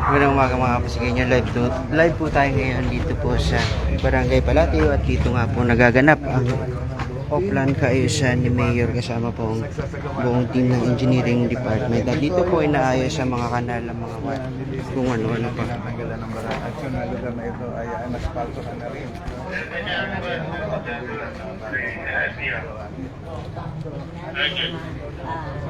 Magandang umaga mga kapasigan nyo. Live, to, live po tayo ngayon dito po sa Barangay Palatio at dito nga po nagaganap ang Oplan kaayusan ni Mayor kasama po ang buong team ng engineering department. At dito po inaayos sa mga kanal ng mga wat kung ano-ano pa. At yung nagalan na ito ay naspalto ka na rin. Kasuyin naman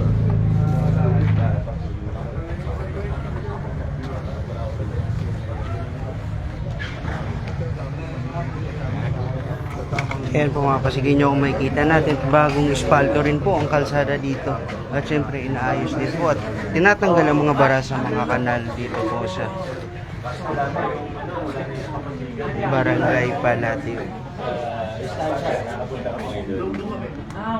Ayan po mga kapasigan nyo kung makikita natin bagong espalto rin po ang kalsada dito. At syempre inaayos din po at tinatanggal ang mga bara sa mga kanal dito po sa Barangay Palatio. Ah,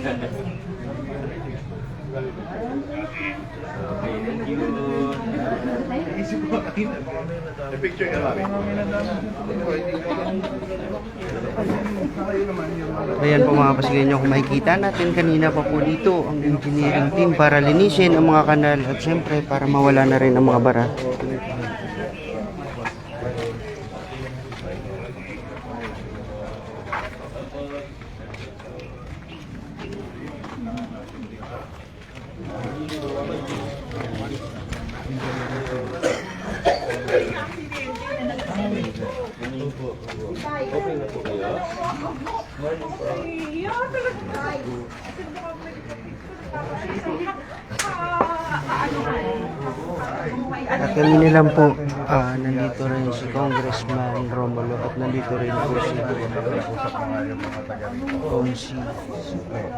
asfalto. Isip ko kanina. Picture ka lang. Ayan po mga kapasigan nyo kung makikita natin kanina pa po dito ang engineering team para linisin ang mga kanal at syempre para mawala na rin ang mga bara. At kanina lang po, ah, nandito rin si Congressman Romulo at nandito rin po si na.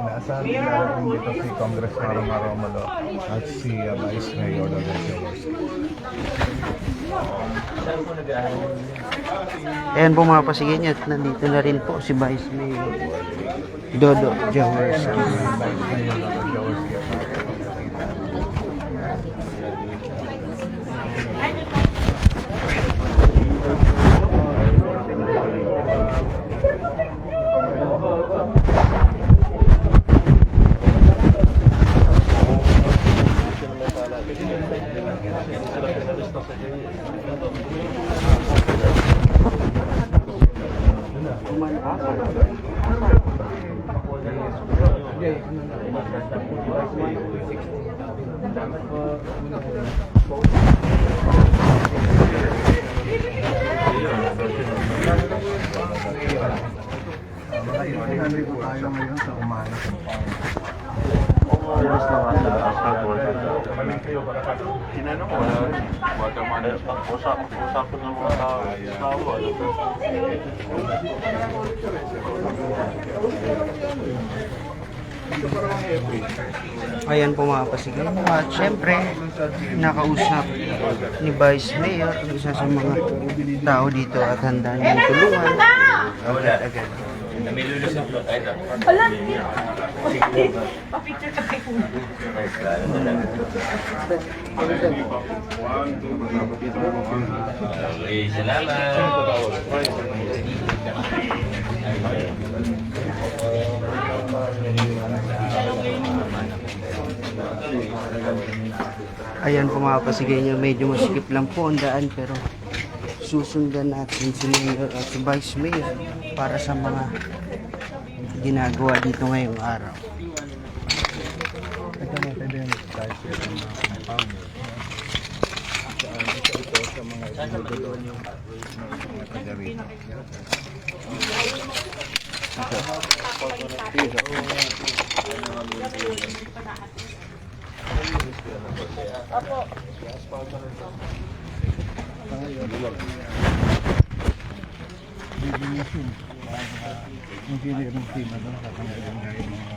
Naasahan din natin dito si Congressman Romulo at si uh, Vice Mayor Lorenzo Bosco. Ayan po mga pasigin at nandito na rin po si Vice Mayor Dodo Jaworski. Ayan po mga pasigin. At syempre, nakausap ni Vice Mayor ang isa sa mga tao dito at handa niyang tulungan. Agad-agad. Okay, salamat. Ayan po mga pasigay nyo, medyo masikip lang po ang daan pero susundan natin si Mayor at si Vice Mayor para sa mga ginagawa dito ngayong araw. Ito natin din tayo sa mga compound. Saan ito ito sa mga doon yung mga taga rito. Yung pinirong team ano, kakanggalan nga yung mga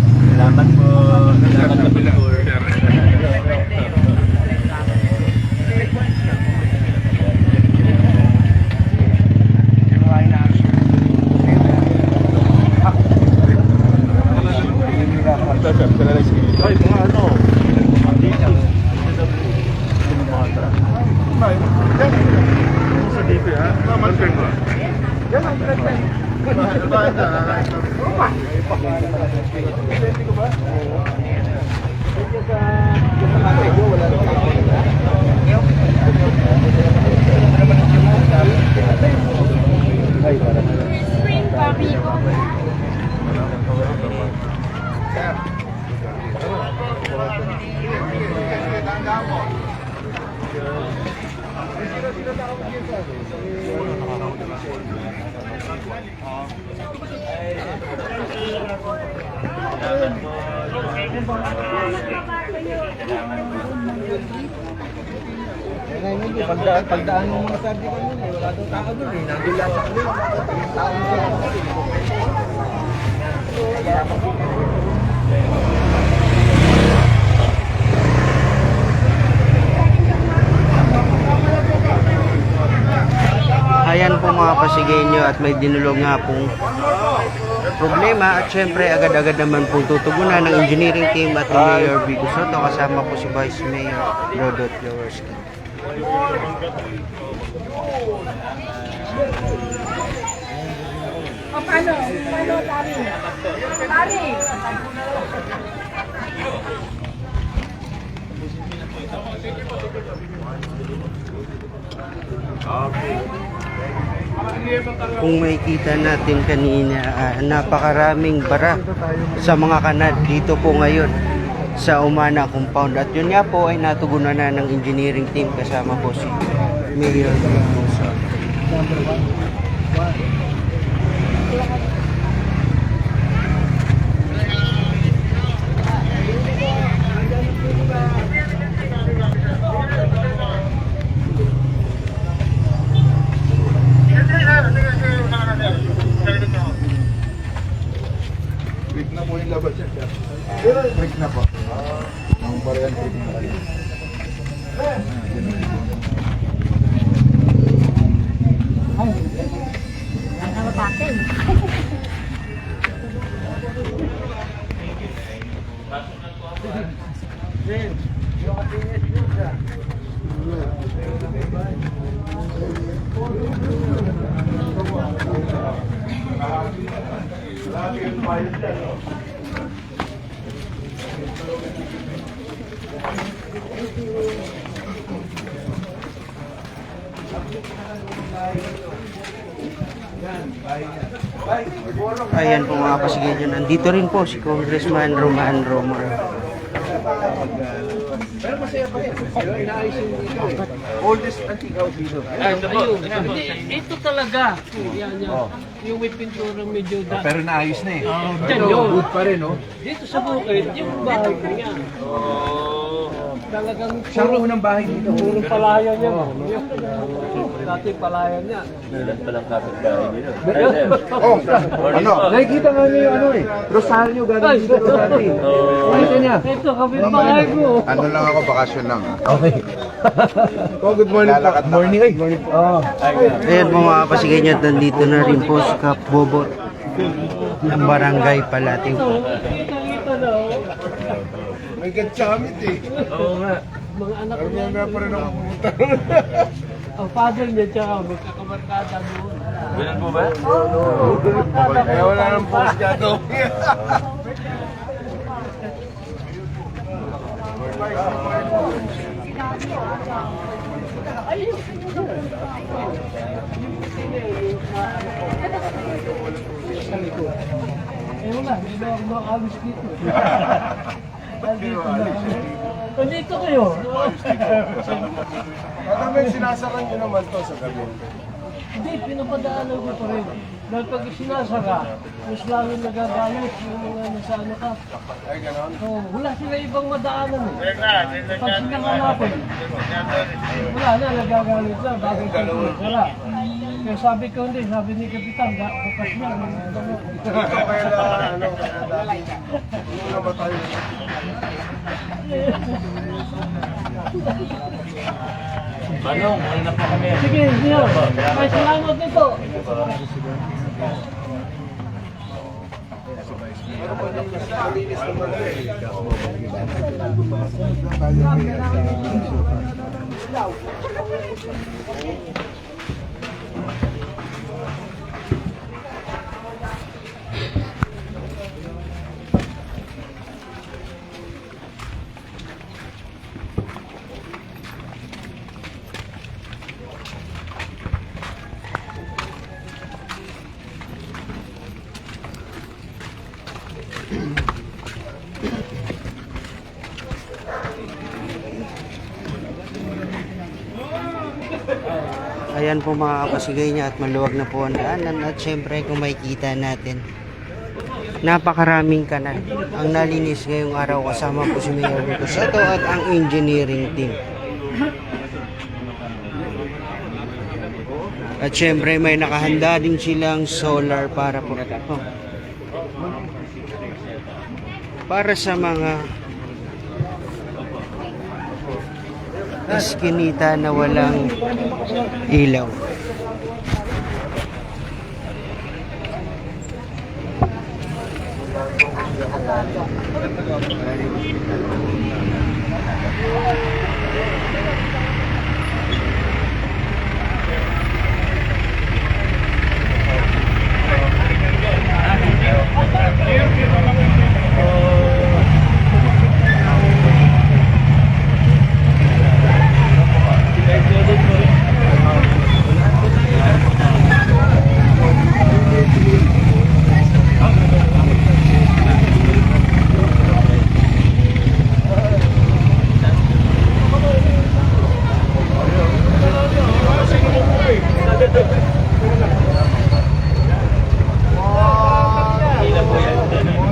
Salamat po. Ay, mga ano? Sa DP ha? Naman ko. Yan ang Pagdaan, pagdaan ng mga sardi ko nun eh, wala daw tao dun eh. Nandun lang sa yung tao Ayan po mga pasigenyo at may dinulog nga pong problema at syempre agad-agad naman pong tutugunan ng engineering team at ni Mayor Vico Soto kasama po si Vice Mayor Rodot Jaworski. O paano? Paano, Tari? Tari! Kung makikita natin kanina, ah, napakaraming bara sa mga kanal dito po ngayon sa Umana Compound. At yun nga po ay natugunan na ng engineering team kasama po si Mayor Vico Soto. Break Break na po. Ang variant break na kayo. Ano ba atin? Ayan po mga pasigenyo. Nandito rin po si Congressman Roman Romero. Oldest antique house dito. Ayun, ito talaga. Yan, yan. yung may pinturang medyo da. Pero naayos na eh. Oh, dyan yun. Good pa rin, no? Dito sa bukid, yung bahay niya. Talagang Siya ang unang bahay dito. puro palayan niya. Dati palayan niya. Oh, ano? Nakikita nga niya yung ano eh. Rosario galing dito dati. Nakita niya. Ito, kapit bahay ko. Ano lang ako, bakasyon lang. Okay. oh, good morning po. Good morning. Ay, morning. Oh. Ayan po mga kapasigaw niya, nandito na rin po si Kap Bobot ng Barangay Palatio. Oh. May gatsamit eh. Oo nga. Mga anak ko Kaya nga pa rin ako pumunta. Ang father niya tsaka magkakabarkada doon. Ganun po ba? Kaya wala nang post ka to. Eh wala, hindi na ako makaalis dito. Nandito na. Nandito kayo. Ano may sinasaran nyo naman to sa gabi? Hindi, pinapadaanan ko pa rin. Dahil pag sinasara, mas lalo nagagalit yung mga nasa ano ka. Ay, ganon. Oh, wala sila ibang madaanan eh. Pag sinangalapin, wala na, nagagalit na. Bakit ka sinasara? Kaya sabi ko hindi, sabi ni Kapitan, "Ga- bukas na. Kaya na, ano, dati. Ano namatay. Manong, ano na po kami? Sige, Neo. May salamat nito. Ayan po mga kapasigay niya at maluwag na po ang daanan at syempre kung makikita natin napakaraming kanal ang nalinis ngayong araw kasama po si Mayor Rico Soto at ang engineering team. At syempre may nakahanda din silang solar para po oh, para sa mga eskinita na walang ilaw.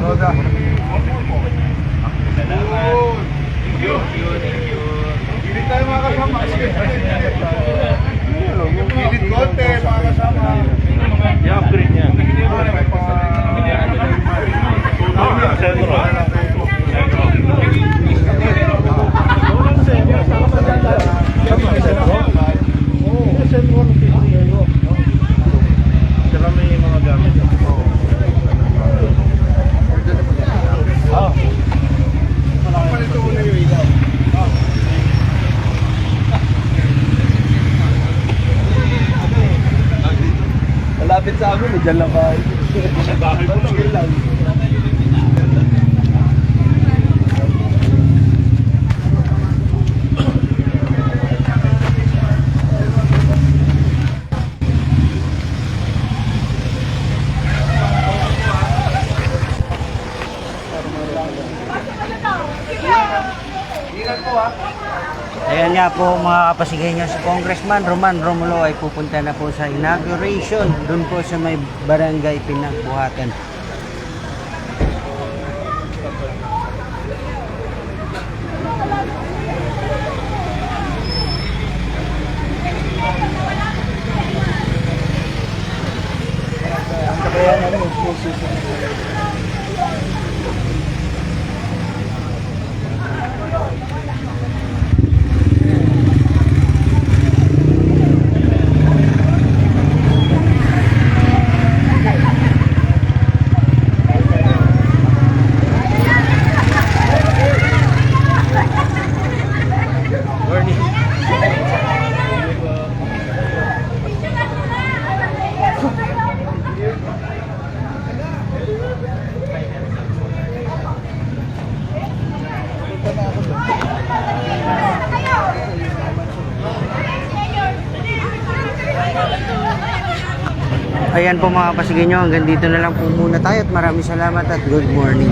Roda. Hindi tayo mga kasama. Yung kilit konti, mga kasama. I-upgrade niya. Saka may mga gamit. Palito ko na yung ilaw. Malapit sa amin, eh, dyan lang ba? Sa bahay mo lang. Po mga kapasigay nyo, si Congressman Roman Romulo ay pupunta na po sa inauguration dun po sa may barangay Pinagbuhatan. Ayan po mga kapasigay nyo, hanggang dito na lang po muna tayo at maraming salamat at good morning.